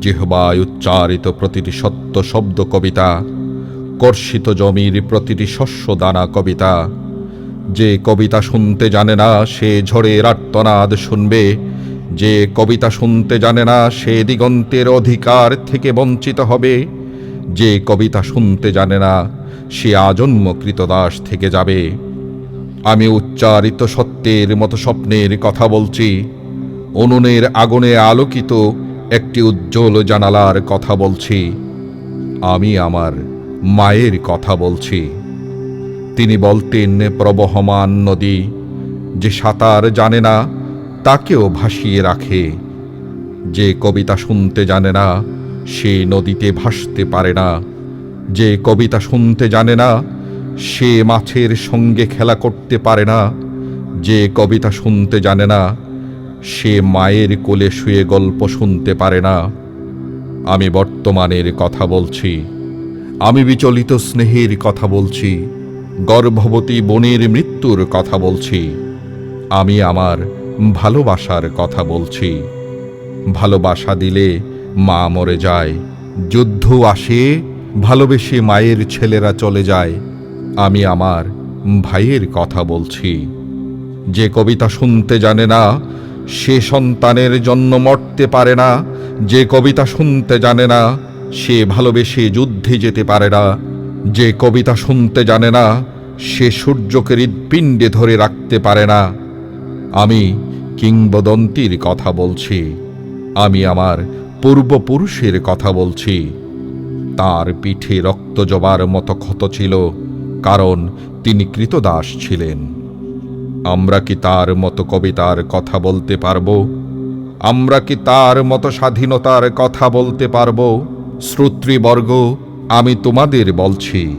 জিহবায় উচ্চারিত প্রতিটি সত্য শব্দ কবিতা, কর্ষিত জমির প্রতিটি শস্য দানা কবিতা। যে কবিতা শুনতে জানে না, সে ঝড়ের আর্তনাদ শুনবে। যে কবিতা শুনতে জানে না, সে দিগন্তের অধিকার থেকে বঞ্চিত হবে। যে কবিতা শুনতে জানে না, সে আজন্ম কৃতদাস থেকে যাবে। আমি উচ্চারিত সত্যের মতো স্বপ্নের কথা বলছি। উনুনের আগুনে আলোকিত একটি উজ্জ্বল জানালার কথা বলছি। আমি আমার মায়ের কথা বলছি। তিনি বলতেন, প্রবহমান নদী যে সাঁতার জানে না, তাকেও ভাসিয়ে রাখে। যে কবিতা শুনতে জানে না, সে নদীতে ভাসতে পারে না। যে কবিতা শুনতে জানে না, সে মাছের সঙ্গে খেলা করতে পারে না। যে কবিতা শুনতে জানে না সে মায়ের কোলে শুয়ে গল্প শুনতে পারে না। আমি বর্তমানের কথা বলছি। আমি বিচলিত স্নেহের কথা বলছি। গর্ভবতী বোনের মৃত্যুর কথা বলছি। আমি আমার ভালোবাসার কথা বলছি। ভালোবাসা দিলে মা মরে যায়। যুদ্ধ আসে, ভালোবেসে মায়ের ছেলেরা চলে যায়। আমি আমার ভাইয়ের কথা বলছি। যে কবিতা শুনতে জানে না সে সন্তানের জন্য মরতে পারে না, যে কবিতা শুনতে জানে না, সে ভালোবেসে যুদ্ধে যেতে পারে না। যে কবিতা শুনতে জানে না, সে সূর্যকে হৃৎপিণ্ডে ধরে রাখতে পারে না। আমি কিংবদন্তির কথা বলছি। আমি আমার পূর্বপুরুষের কথা বলছি। তার পিঠে রক্ত জবার মতো ক্ষত ছিল, কারণ তিনি কৃতদাস ছিলেন। আমরা কি তার মতো কবিতার কথা বলতে পারব? আমরা কি তার মতো স্বাধীনতার কথা বলতে পারব? শ্রোতৃবর্গ, আমি তোমাদের বলছি,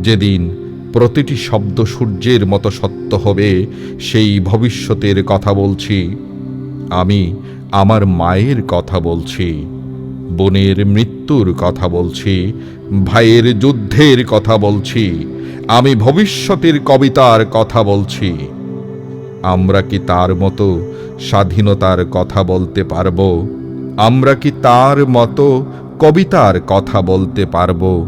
যেদিন প্রতিটি শব্দ সূর্যের মতো সত্য হবে, সেই ভবিষ্যতের কথা বলছি। আমি আমার মায়ের কথা বলছি, বোনের মৃত্যুর কথা বলছি, ভাইয়ের যুদ্ধের কথা বলছি, আমি ভবিষ্যতের কবিতার কথা বলছি। আমরা কি তার মতো স্বাধীনতার কথা বলতে পারব? আমরা কি তার মতো কবিতার কথা বলতে পারব?